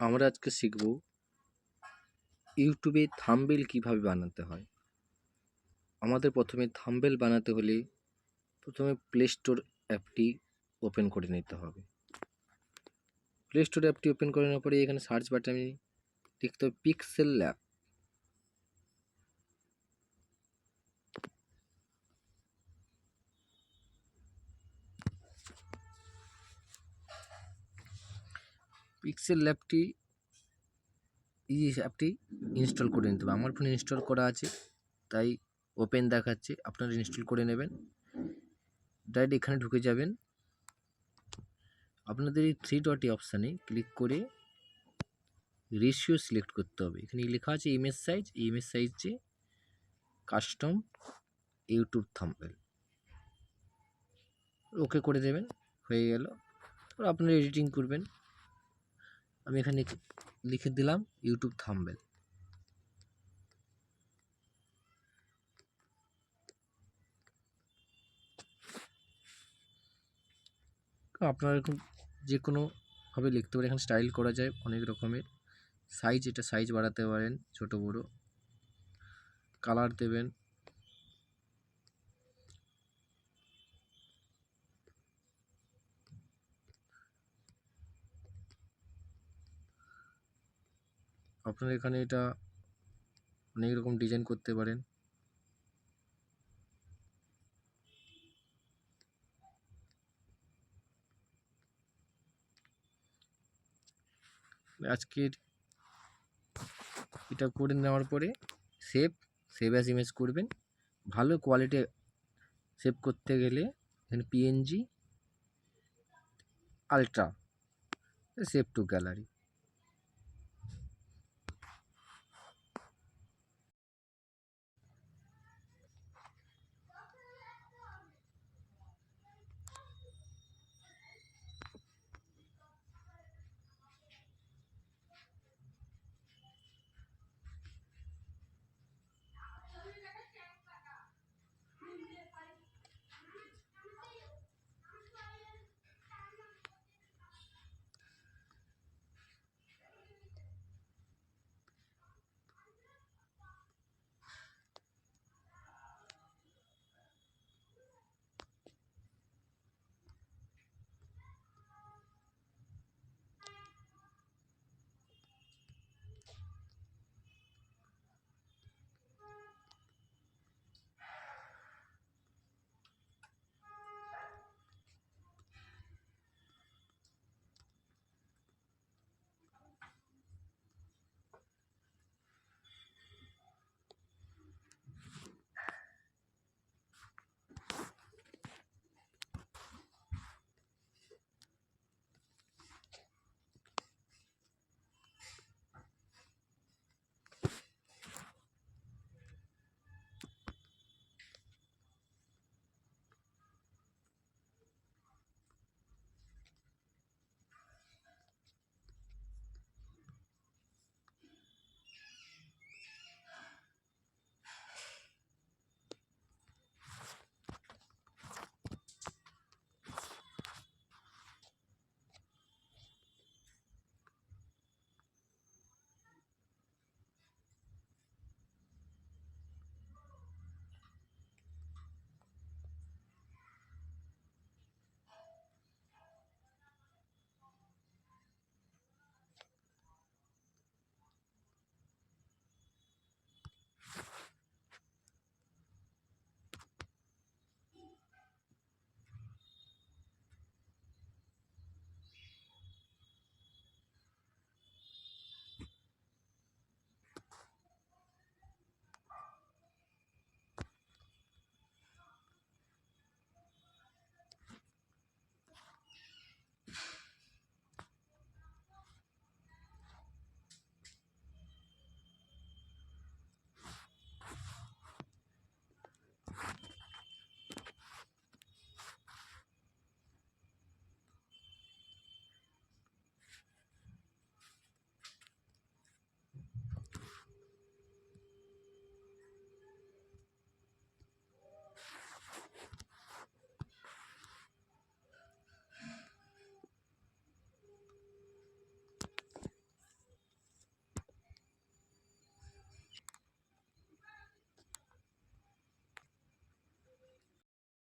আমরা আজকে শিখব ইউটিউবে থাম্বেল কীভাবে বানাতে হয়। আমাদের প্রথমে থাম্বেল বানাতে হলে প্রথমে প্লে স্টোর অ্যাপটি ওপেন করে নিতে হবে। প্লে স্টোর অ্যাপটি ওপেন করে নেওয়ার পরে এখানে সার্চ বাটনে লিখতে হবে পিক্সেল ল্যাব পিক্সেল ল্যাবটি এই অ্যাপটি ইনস্টল করে নিতে হবে। আমার ফোনে ইনস্টল করা আছে, তাই ওপেন দেখাচ্ছে। আপনারা ইনস্টল করে নেবেন। ডাইরেক্ট এখানে ঢুকে যাবেন। আপনাদের এই থ্রি ডটি অপশানে ক্লিক করে রেশিও সিলেক্ট করতে হবে। এখানে লেখা আছে ইমেজ সাইজ ইমেজ সাইজে কাস্টম ইউটিউব থাম্বেল ওকে করে দেবেন, হয়ে গেল। আপনারা এডিটিং করবেন। আমি এখানে লিখে দিলাম ইউটিউব থাম্বেল আপনারা এরকম যে কোনোভাবে লিখতে পারেন। এখানে স্টাইল করা যায় অনেক রকমের। সাইজ এটা সাইজ বাড়াতে পারেন, ছোট বড়। কালার দেবেন। আপনারা এখানে এটা অনেক রকম ডিজাইন করতে পারেন। আজকের এটা করে নেওয়ার পরে সেভ সেভ অ্যাজ ইমেজ করবেন। ভালো কোয়ালিটি সেভ করতে গেলে এখানে PNG ultra save to gallery